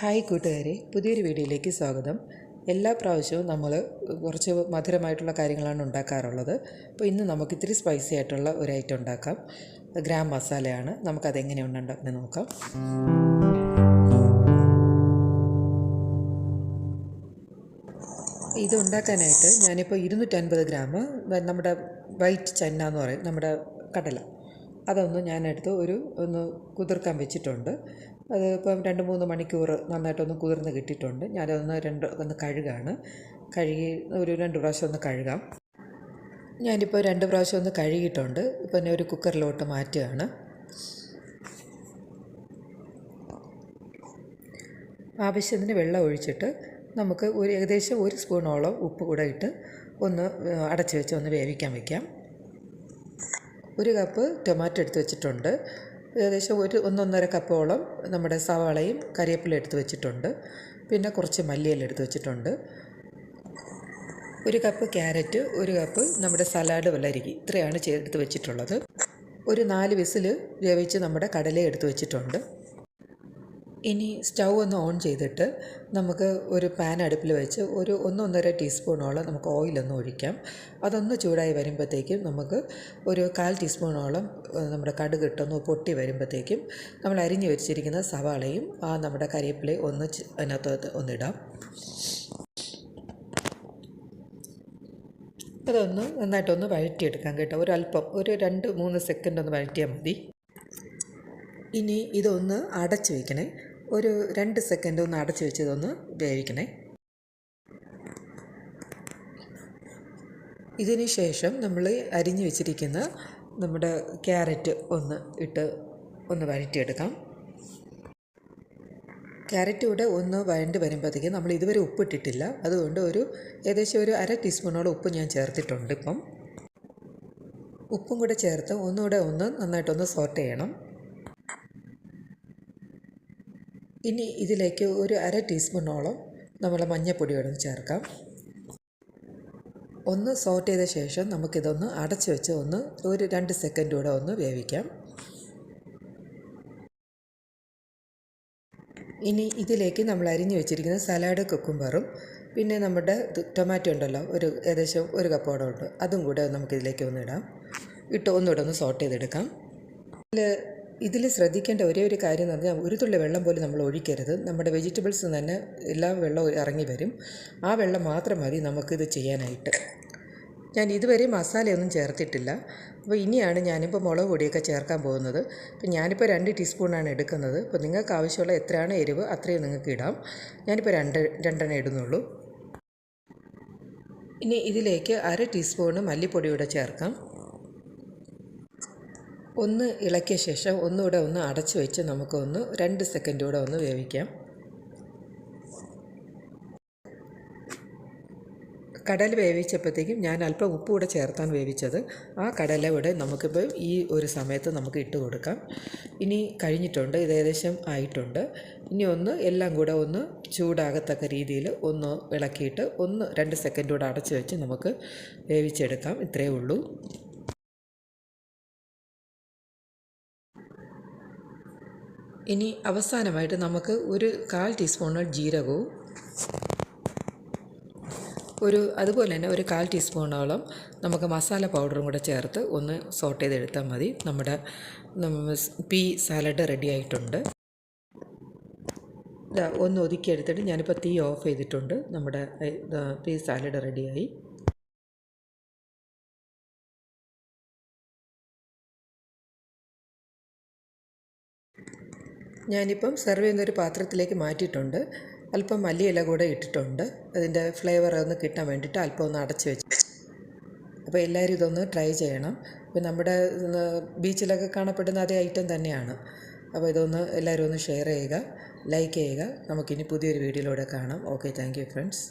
Hi കൂട്ടുകാരെ പുതിയൊരു വീഡിയോയിലേക്ക് സ്വാഗതം. എല്ലാ പ്രാവശ്യവും നമ്മൾ കുറച്ച് മധുരമായിട്ടുള്ള കാര്യങ്ങളാണ് ഉണ്ടാക്കാറുള്ളത്. അപ്പോൾ ഇന്ന് നമുക്ക് ഇത്തിരി സ്പൈസി ആയിട്ടുള്ള ഒരു ഐറ്റം ഉണ്ടാക്കാം. ഗ്രാം മസാലയാണ്. നമുക്കതെങ്ങനെ ഉണ്ടാക്കുന്നത് നോക്കാം. ഇത് ഉണ്ടാക്കാനായിട്ട് ഞാനിപ്പോൾ ഇരുന്നൂറ്റൻപത് ഗ്രാം നമ്മുടെ വൈറ്റ് ചെന്ന എന്ന് പറയും നമ്മുടെ കടല. അതൊന്ന് ഞാനെടുത്ത് ഒരു ഒന്ന് കുതിർക്കാൻ വെച്ചിട്ടുണ്ട്. അത് ഇപ്പം രണ്ട് മൂന്ന് മണിക്കൂർ നന്നായിട്ടൊന്ന് കുതിർന്ന് കിട്ടിയിട്ടുണ്ട്. ഞാനതൊന്ന് രണ്ട് ഒന്ന് കഴുകാണ്. കഴുകി ഒരു രണ്ട് പ്രാവശ്യം ഒന്ന് കഴുകാം. ഞാനിപ്പോൾ രണ്ട് പ്രാവശ്യം ഒന്ന് കഴുകിയിട്ടുണ്ട്. ഇപ്പം ഞാൻ ഒരു കുക്കറിലോട്ട് മാറ്റുകയാണ്. ആവശ്യത്തിന് വെള്ളം ഒഴിച്ചിട്ട് നമുക്ക് ഒരു ഏകദേശം ഒരു സ്പൂണോളം ഉപ്പ് കൂടെ ഇട്ട് ഒന്ന് അടച്ച് വെച്ച് ഒന്ന് വേവിക്കാൻ വയ്ക്കാം ഒരു കപ്പ് ടൊമാറ്റോ എടുത്ത് വെച്ചിട്ടുണ്ട്. ഏകദേശം ഒരു ഒന്നൊന്നര കപ്പോളം നമ്മുടെ സവാളയും കറിവേപ്പില എടുത്ത് വെച്ചിട്ടുണ്ട്. പിന്നെ കുറച്ച് മല്ലിയില എടുത്ത് വെച്ചിട്ടുണ്ട്. ഒരു കപ്പ് ക്യാരറ്റ് ഒരു കപ്പ് നമ്മുടെ സലാഡ് വെള്ളരിക്ക ഇത്രയാണ് ചേർത്ത് വെച്ചിട്ടുള്ളത്. ഒരു നാല് വിസിൽ വേവിച്ച് നമ്മുടെ കടല എടുത്ത് വെച്ചിട്ടുണ്ട്. ഇനി സ്റ്റൗ ഒന്ന് ഓൺ ചെയ്തിട്ട് നമുക്ക് ഒരു പാൻ അടുപ്പിൽ വെച്ച് ഒരു ഒന്നൊന്നര ടീസ്പൂണോളം നമുക്ക് ഓയിലൊന്ന് ഒഴിക്കാം. അതൊന്ന് ചൂടായി വരുമ്പോഴത്തേക്കും നമുക്ക് ഒരു കാൽ ടീസ്പൂണോളം നമ്മുടെ കടുക് ഇട്ടൊന്ന് പൊട്ടി വരുമ്പോഴത്തേക്കും നമ്മൾ അരിഞ്ഞു വെച്ചിരിക്കുന്ന സവാളയും ആ നമ്മുടെ കരിവേപ്പിലയും ഒന്ന് അതിനകത്ത് ഒന്നിടാം അതൊന്ന് നന്നായിട്ടൊന്ന് വഴറ്റിയെടുക്കാം കേട്ടോ. ഒരു അല്പം ഒരു രണ്ട് മൂന്ന് സെക്കൻഡ് ഒന്ന് വഴറ്റിയാൽ മതി. ഇനി ഇതൊന്ന് അടച്ചു വയ്ക്കണേ ഒരു രണ്ട് സെക്കൻഡ് ഒന്ന് അടച്ചു വെച്ചതൊന്ന് വേവിക്കണേ. ഇതിന് ശേഷം നമ്മൾ അരിഞ്ഞു വെച്ചിരിക്കുന്ന നമ്മുടെ ക്യാരറ്റ് ഒന്ന് ഇട്ട് ഒന്ന് വഴറ്റിയെടുക്കാം. ക്യാരറ്റ് കൂടെ ഒന്ന് വഴണ്ട് വരുമ്പോഴത്തേക്കും നമ്മൾ ഇതുവരെ ഉപ്പിട്ടിട്ടില്ല. അതുകൊണ്ട് ഒരു ഏകദേശം ഒരു അര ടീസ്പൂണോളം ഉപ്പ് ഞാൻ ചേർത്തിട്ടുണ്ട് ഇപ്പം. ഉപ്പും കൂടെ ചേർത്ത് ഒന്നുകൂടെ ഒന്ന് നന്നായിട്ടൊന്ന് സോട്ട് ചെയ്യണം. ഇനി ഇതിലേക്ക് ഒരു അര ടീസ്പൂണോളം നമ്മൾ മഞ്ഞൾപ്പൊടി ഒന്ന് ചേർക്കാം. ഒന്ന് സോട്ട് ചെയ്ത ശേഷം നമുക്കിതൊന്ന് അടച്ച് വെച്ച് ഒന്ന് ഒരു രണ്ട് സെക്കൻഡ് കൂടെ ഒന്ന് വേവിക്കാം. ഇനി ഇതിലേക്ക് നമ്മൾ അരിഞ്ഞു വെച്ചിരിക്കുന്ന സലാഡ് കുക്കുംബറും പിന്നെ നമ്മുടെ ടൊമാറ്റോ ഉണ്ടല്ലോ ഒരു ഏകദേശം ഒരു കപ്പോടെ ഉണ്ട്. അതും കൂടെ നമുക്കിതിലേക്ക് ഒന്ന് ഇടാം. ഇട്ട് ഒന്നുകൂടെ ഒന്ന് സോട്ട് ചെയ്തെടുക്കാം. ഇതിൽ ഇതിൽ ശ്രദ്ധിക്കേണ്ട ഒരേ ഒരു കാര്യം എന്ന് പറഞ്ഞാൽ ഒരു തുള്ളി വെള്ളം പോലും നമ്മൾ ഒഴിക്കരുത്. നമ്മുടെ വെജിറ്റബിൾസ് തന്നെ എല്ലാ വെള്ളവും ഇറങ്ങി വരും. ആ വെള്ളം മാത്രം മതി നമുക്കിത് ചെയ്യാനായിട്ട്. ഞാൻ ഇതുവരെ മസാലയൊന്നും ചേർത്തിട്ടില്ല. അപ്പോൾ ഇനിയാണ് ഞാനിപ്പോൾ മുളക് പൊടിയൊക്കെ ചേർക്കാൻ പോകുന്നത്. അപ്പോൾ ഞാനിപ്പോൾ രണ്ട് ടീസ്പൂണാണ് എടുക്കുന്നത്. അപ്പോൾ നിങ്ങൾക്ക് ആവശ്യമുള്ള എത്രയാണ് എരിവ് അത്രയും നിങ്ങൾക്ക് ഇടാം. ഞാനിപ്പോൾ രണ്ട് രണ്ടെണ്ണം ഇടുന്നുള്ളൂ. ഇനി ഇതിലേക്ക് അര ടീസ്പൂണ് മല്ലിപ്പൊടി കൂടെ ചേർക്കാം. ഒന്ന് ഇളക്കിയ ശേഷം ഒന്നുകൂടെ ഒന്ന് അടച്ചു വെച്ച് നമുക്കൊന്ന് രണ്ട് സെക്കൻഡ് കൂടെ ഒന്ന് വേവിക്കാം. കടൽ വേവിച്ചപ്പോഴത്തേക്കും ഞാൻ അല്പം ഉപ്പ് കൂടെ ചേർത്താണ് വേവിച്ചത്. ആ കടല ഇവിടെ നമുക്കിപ്പോൾ ഈ ഒരു സമയത്ത് നമുക്ക് ഇട്ട് കൊടുക്കാം. ഇനി കഴിഞ്ഞിട്ടുണ്ട് ഇത് ഏകദേശം ആയിട്ടുണ്ട്. ഇനി ഒന്ന് എല്ലാം കൂടെ ഒന്ന് ചൂടാകത്തക്ക രീതിയിൽ ഒന്ന് ഇളക്കിയിട്ട് ഒന്ന് രണ്ട് സെക്കൻഡ് കൂടെ അടച്ചു വെച്ച് നമുക്ക് വേവിച്ചെടുക്കാം. ഇത്രയേ ഉള്ളൂ. ഇനി അവസാനമായിട്ട് നമുക്ക് ഒരു കാൽ ടീസ്പൂണ് ജീരകവും ഒരു അതുപോലെ തന്നെ ഒരു കാൽ ടീസ്പൂണോളം നമുക്ക് മസാല പൗഡറും കൂടെ ചേർത്ത് ഒന്ന് സോട്ട് ചെയ്തെടുത്താൽ മതി. നമ്മുടെ പീ സാലഡ് റെഡി ആയിട്ടുണ്ട്. ഒന്ന് ഒതുക്കിയെടുത്തിട്ട് ഞാനിപ്പോൾ തീ ഓഫ് ചെയ്തിട്ടുണ്ട്. നമ്മുടെ പീ സാലഡ് റെഡിയായി. ഞാനിപ്പം സെർവ് ചെയ്യുന്നൊരു പാത്രത്തിലേക്ക് മാറ്റിയിട്ടുണ്ട്. അല്പം മല്ലിയില കൂടെ ഇട്ടിട്ടുണ്ട്. അതിന്റെ ഫ്ലേവർ ഒന്ന് കിട്ടാൻ വേണ്ടിയിട്ട് അല്പം ഒന്ന് അടച്ച് വെച്ച്. അപ്പോൾ എല്ലാവരും ഇതൊന്ന് ട്രൈ ചെയ്യണം. ഇപ്പം നമ്മുടെ ബീച്ചിലൊക്കെ കാണപ്പെടുന്ന അതേ ഐറ്റം തന്നെയാണ്. അപ്പോൾ ഇതൊന്ന് എല്ലാവരും ഒന്ന് ഷെയർ ചെയ്യുക ലൈക്ക് ചെയ്യുക. നമുക്കിനി പുതിയൊരു വീഡിയോയിലൂടെ കാണാം. Okay thank you friends